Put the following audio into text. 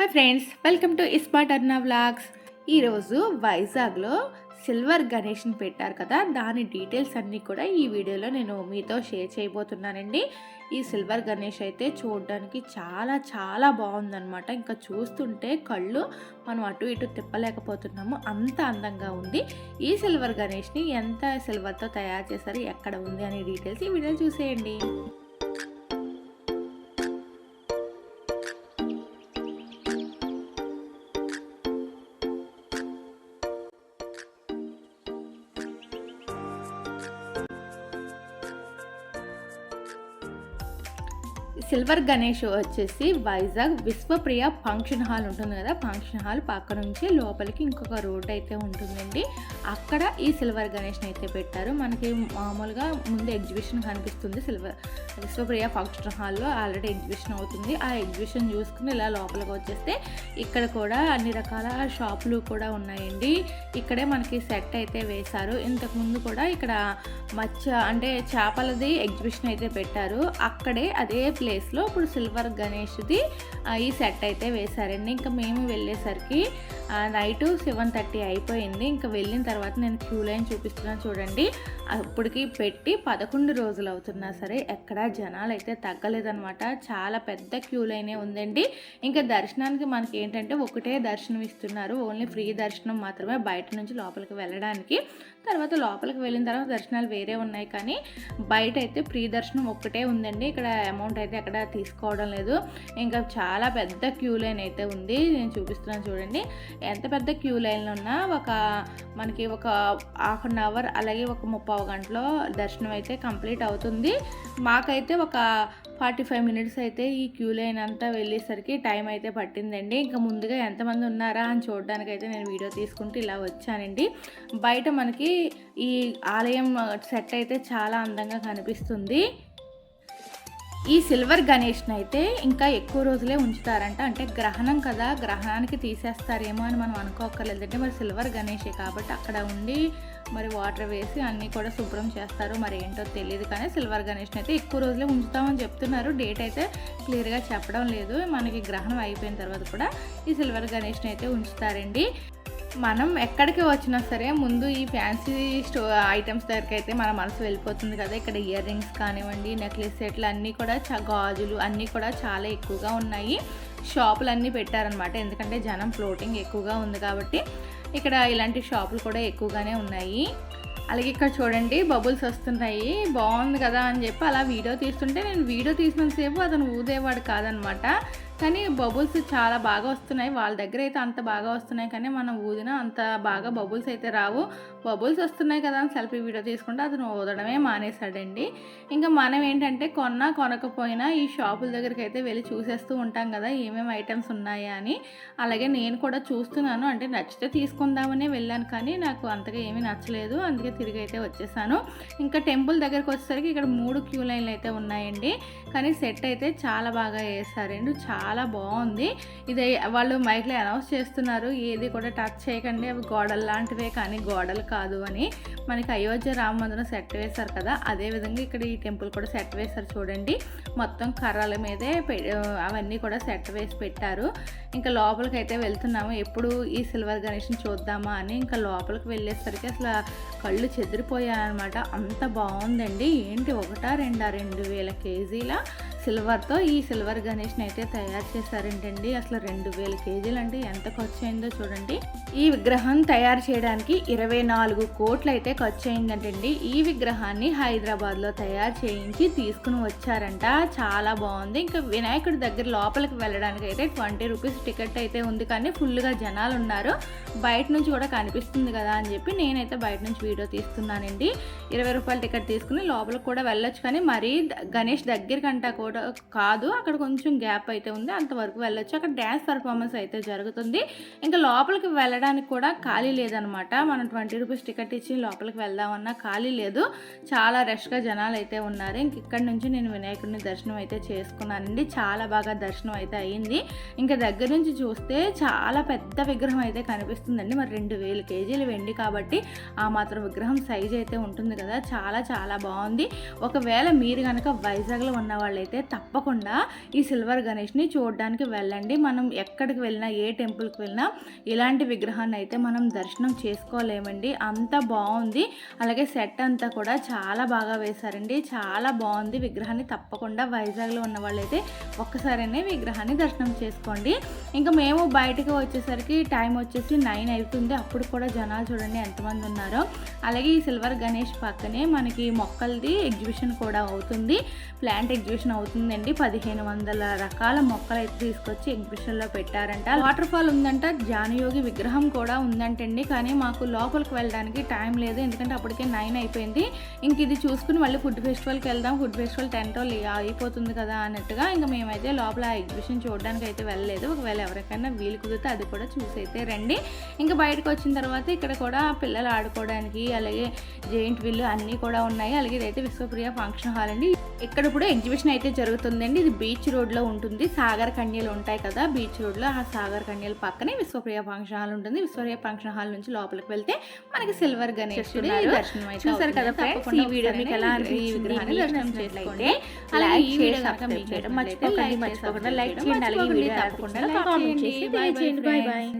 Hi friends welcome to Ispat Arna vlogs ఈరోజు వైజాగ్లో silver గణేష్ని పెట్టారు కదా దాని డీటెయిల్స్ అన్నీ కూడా ఈ వీడియోలో నేను మీతో షేర్ చేయబోతున్నానండి. ఈ సిల్వర్ గణేష్ అయితే చూడడానికి చాలా చాలా బాగుందనమాట ఇంకా చూస్తుంటే కళ్ళు మనం అటు ఇటు తిప్పలేకపోతున్నాము. అంత అందంగా ఉంది. ఈ సిల్వర్ గణేష్ని ఎంత సిల్వర్తో తయారు చేశారు ఎక్కడ ఉంది అనే డీటెయిల్స్ ఈ వీడియో చూసేయండి. సిల్వర్ గణేష్ వచ్చేసి వైజాగ్ విశ్వప్రియ ఫంక్షన్ హాల్ ఉంటుంది కదా ఫంక్షన్ హాల్ పక్క నుంచి లోపలికి ఇంకొక రోడ్ అయితే ఉంటుందండి. అక్కడ ఈ సిల్వర్ గణేష్ని అయితే పెట్టారు. మనకి మామూలుగా ముందు ఎగ్జిబిషన్ కనిపిస్తుంది సిల్వర్ విశ్వప్రియ ఫంక్షన్ హాల్లో ఆల్రెడీ ఎగ్జిబిషన్ అవుతుంది. ఆ ఎగ్జిబిషన్ చూసుకుని ఇలా లోపలికి వచ్చేస్తే ఇక్కడ కూడా అన్ని రకాల షాపులు కూడా ఉన్నాయండి. ఇక్కడే మనకి సెట్ అయితే వేశారు. ఇంతకు ముందు కూడా ఇక్కడ మత్స్య అంటే చేపలది ఎగ్జిబిషన్ అయితే పెట్టారు. అక్కడే అదే ప్లేస్ ప్లేస్లో ఇప్పుడు సిల్వర్ గణేష్ది ఈ సెట్ అయితే వేశారండి. ఇంకా మేము వెళ్ళేసరికి నైట్ సెవెన్ థర్టీ అయిపోయింది. ఇంకా వెళ్ళిన తర్వాత నేను క్యూ లైన్ చూపిస్తున్నాను చూడండి. అప్పటికి పెట్టి పదకొండు రోజులు అవుతున్నా సరే ఎక్కడా జనాలు అయితే తగ్గలేదనమాట చాలా పెద్ద క్యూ లైనే ఉందండి. ఇంకా దర్శనానికి మనకి ఏంటంటే ఒకటే దర్శనం ఇస్తున్నారు. ఓన్లీ ఫ్రీ దర్శనం మాత్రమే బయట నుంచి లోపలికి వెళ్ళడానికి. తర్వాత లోపలికి వెళ్ళిన తర్వాత దర్శనాలు వేరే ఉన్నాయి కానీ బయట అయితే ఫ్రీ దర్శనం ఒక్కటే ఉందండి. ఇక్కడ అమౌంట్ అయితే ఎక్కడ తీసుకోవడం లేదు. ఇంకా చాలా పెద్ద క్యూ లైన్ అయితే ఉంది. నేను చూపిస్తున్నాను చూడండి. ఎంత పెద్ద క్యూ లైన్లో ఉన్నా ఒక మనకి ఒక హాఫ్ అన్ అవర్ అలాగే ఒక ముప్పావు గంటలో దర్శనం అయితే కంప్లీట్ అవుతుంది. మాకైతే ఒక ఫార్టీ ఫైవ్ మినిట్స్ అయితే ఈ క్యూ లైన్ అంతా వెళ్ళేసరికి టైం అయితే పట్టిందండి. ఇంకా ముందుగా ఎంతమంది ఉన్నారా అని చూడడానికి అయితే నేను వీడియో తీసుకుంటూ ఇలా వచ్చానండి. బయట మనకి ఈ ఆలయం సెట్ అయితే చాలా అందంగా కనిపిస్తుంది. ఈ సిల్వర్ గణేష్ని అయితే ఇంకా ఎక్కువ రోజులే ఉంచుతారంట. అంటే గ్రహణం కదా గ్రహణానికి తీసేస్తారేమో అని మనం అనుకోకర్లేదు అంటే మరి సిల్వర్ గణేషే కాబట్టి అక్కడ ఉండి మరి వాటర్ వేసి అన్నీ కూడా శుభ్రం చేస్తారు. మరి ఏంటో తెలియదు కానీ సిల్వర్ గణేష్ని అయితే ఎక్కువ రోజులే ఉంచుతామని చెప్తున్నారు. డేట్ అయితే క్లియర్గా చెప్పడం లేదు. మనకి గ్రహణం అయిపోయిన తర్వాత కూడా ఈ సిల్వర్ గణేష్ని అయితే ఉంచుతారండి. మనం ఎక్కడికి వచ్చినా సరే ముందు ఈ ఫ్యాన్సీ స్టో ఐటమ్స్ దగ్గరికి అయితే మన మనసు వెళ్ళిపోతుంది కదా. ఇక్కడ ఇయర్ రింగ్స్ కానివ్వండి నెక్లెస్ సెట్లు అన్నీ కూడా చ గాజులు అన్నీ కూడా చాలా ఎక్కువగా ఉన్నాయి. షాపులు అన్నీ పెట్టారనమాట ఎందుకంటే జనం ఫ్లోటింగ్ ఎక్కువగా ఉంది కాబట్టి ఇక్కడ ఇలాంటి షాపులు కూడా ఎక్కువగానే ఉన్నాయి. అలాగే ఇక్కడ చూడండి బబుల్స్ వస్తున్నాయి. బాగుంది కదా అని చెప్పి అలా వీడియో తీస్తుంటే నేను వీడియో తీసినంతసేపు అతను ఊదేవాడు కాదనమాట కానీ బబుల్స్ చాలా బాగా వస్తున్నాయి. వాళ్ళ దగ్గర అయితే అంత బాగా వస్తున్నాయి కానీ మనం ఊదిన అంత బాగా బబుల్స్ అయితే రావు. బబుల్స్ వస్తున్నాయి కదా అని సెల్ఫీ వీడియో తీసుకుంటే అతను ఊదడమే మానేశాడండి. ఇంకా మనం ఏంటంటే కొన్నా కొనకపోయినా ఈ షాపుల దగ్గరికి అయితే వెళ్ళి చూసేస్తూ ఉంటాం కదా ఏమేమి ఐటమ్స్ ఉన్నాయా అని. అలాగే నేను కూడా చూస్తున్నాను. అంటే నచ్చితే తీసుకుందామనే వెళ్ళాను కానీ నాకు అంతగా ఏమీ నచ్చలేదు. అందుకే తిరిగి అయితే వచ్చేసాను. ఇంకా టెంపుల్ దగ్గరికి వచ్చేసరికి ఇక్కడ మూడు క్యూ లైన్లు అయితే ఉన్నాయండి. కానీ సెట్ అయితే చాలా బాగా వేస్తారండి చాలా చాలా బాగుంది. ఇది వాళ్ళు మైక్లో అనౌన్స్ చేస్తున్నారు. ఏది కూడా టచ్ చేయకండి. అవి గోడలు లాంటివే కానీ గోడలు కాదు అని. మనకి అయోధ్య రామ మందిరం సెట్ వేశారు కదా అదే విధంగా ఇక్కడ ఈ టెంపుల్ కూడా సెట్ వేశారు చూడండి. మొత్తం కర్రల మీదే పె- అవన్నీ కూడా సెట్ వేసి పెట్టారు. ఇంకా లోపలికి అయితే వెళ్తున్నాము. ఎప్పుడు ఈ సిల్వర్ గణేష్ని చూద్దామా అని ఇంకా లోపలికి వెళ్ళేసరికి అసలు కళ్ళు చెదిరిపోయాయన్నమాట. అంత బాగుందండి. ఏంటి ఒకటా రెండా రెండు వేల కేజీల? సిల్వర్తో ఈ సిల్వర్ గణేష్ని అయితే తయారు చేశారంటండి. అసలు రెండు వేల కేజీలు అంటే ఎంత ఖర్చు అయిందో చూడండి. ఈ విగ్రహం తయారు చేయడానికి ఇరవై నాలుగు కోట్లు అయితే ఖర్చు అయిందంటండి ఈ విగ్రహాన్ని హైదరాబాద్లో తయారు చేయించి తీసుకుని వచ్చారంట. చాలా బాగుంది. ఇంకా వినాయకుడి దగ్గర లోపలికి వెళ్ళడానికి అయితే ట్వంటీ రూపీస్ టికెట్ అయితే ఉంది. కానీ ఫుల్గా జనాలు ఉన్నారు. బయట నుంచి కూడా కనిపిస్తుంది కదా అని చెప్పి నేనైతే బయట నుంచి వీడియో తీస్తున్నానండి. ఇరవై రూపాయల టికెట్ తీసుకుని లోపలికి కూడా వెళ్ళొచ్చు. కానీ మరీ గణేష్ దగ్గరికంటా కూడా కాదు. అక్కడ కొంచెం గ్యాప్ అయితే ఉంది. అంతవరకు వెళ్ళొచ్చు. అక్కడ డ్యాన్స్ పర్ఫార్మెన్స్ అయితే జరుగుతుంది. ఇంకా లోపలికి వెళ్ళడానికి కూడా ఖాళీ లేదనమాట. మనం ట్వంటీ రూపీస్ టికెట్ ఇచ్చి లోపలికి వెళ్దామన్నా ఖాళీ లేదు. చాలా రష్గా జనాలు అయితే ఉన్నారు. ఇంక ఇక్కడ నుంచి నేను వినాయకుడిని దర్శనం అయితే చేసుకున్నానండి. చాలా బాగా దర్శనం అయితే అయ్యింది ఇంకా దగ్గర నుంచి చూస్తే చాలా పెద్ద విగ్రహం అయితే కనిపిస్తుందండి. మరి రెండు వేలు కేజీలు వెండి కాబట్టి ఆ మాత్రం విగ్రహం సైజ్ అయితే ఉంటుంది కదా. చాలా చాలా బాగుంది. ఒకవేళ మీరు కనుక వైజాగ్లో ఉన్న వాళ్ళైతే అయితే తప్పకుండా ఈ సిల్వర్ గణేష్ని చూడడానికి వెళ్ళండి. మనం ఎక్కడికి వెళ్ళినా ఏ టెంపుల్కి వెళ్ళినా ఇలాంటి విగ్రహాన్ని అయితే మనం దర్శనం చేసుకోలేమండి. అంత బాగుంది. అలాగే సెట్ అంతా కూడా చాలా బాగా వేశారండి. చాలా బాగుంది విగ్రహాన్ని. తప్పకుండా వైజాగ్లో ఉన్న వాళ్ళైతే ఒక్కసారైనా విగ్రహాన్ని దర్శనం చేసుకోండి. ఇంకా మేము బయటకు వచ్చేసరికి టైం వచ్చేసి నైన్ అవుతుంది. అప్పుడు కూడా జనాలు చూడండి ఎంతమంది ఉన్నారో. అలాగే ఈ సిల్వర్ గణేష్ పక్కనే మనకి మొక్కలది ఎగ్జిబిషన్ కూడా అవుతుంది. ప్లాంట్ ఎగ్జిబిషన్ అవుతుంది. అవుతుందండి. పదిహేను వందల రకాల మొక్కలు అయితే తీసుకొచ్చి ఎగ్జిబిషన్లో పెట్టారంట. వాటర్ ఫాల్ ఉందంట. జానయోగి విగ్రహం కూడా ఉందంటండి. కానీ మాకు లోపలికి వెళ్ళడానికి టైం లేదు. ఎందుకంటే అప్పటికే నైన్ అయిపోయింది. ఇంక ఇది చూసుకుని మళ్ళీ ఫుడ్ ఫెస్టివల్కి వెళ్దాం. ఫుడ్ ఫెస్టివల్ టెన్ టోల్ అయిపోతుంది కదా అన్నట్టుగా ఇంకా మేమైతే లోపల ఎగ్జిబిషన్ చూడడానికి అయితే వెళ్ళలేదు. ఒకవేళ ఎవరికైనా వీలు కుదిరితే అది కూడా చూసి అయితే రండి. ఇంకా బయటకు వచ్చిన తర్వాత ఇక్కడ కూడా పిల్లలు ఆడుకోవడానికి అలాగే జెయింట్ విల్లు అన్నీ కూడా ఉన్నాయి. అలాగే ఇదైతే విశ్వప్రియ ఫంక్షన్ హాల్ అండి. ఇక్కడ ఇప్పుడు ఎగ్జిబిషన్ అయితే జరుగుతుందండి. ఇది బీచ్ రోడ్లో ఉంటుంది. సాగర్ కన్యలు ఉంటాయి కదా బీచ్ రోడ్లో ఆ సాగర్ కన్యల పక్కనే విశ్వప్రియ ఫంక్షన్ హాల్ ఉంటుంది. విశ్వప్రియ ఫంక్షన్ హాల్ నుంచి లోపలికి వెళ్తే మనకి సిల్వర్ గణేష్ దర్శనం అయితే చూసారు కదా ఫ్రెండ్స్? ఈ వీడియో మీకు ఎలా అనిపించింది దర్శనం అలాగే ఈ వీడియో కనుక మీకు చేయడం మర్చిపోకండి. మర్చిపోకుండా లైక్ చేయండి అలాగే ఈ వీడియో తప్పకుండా కామెంట్ చేసి తెలియజేయండి. Bye bye.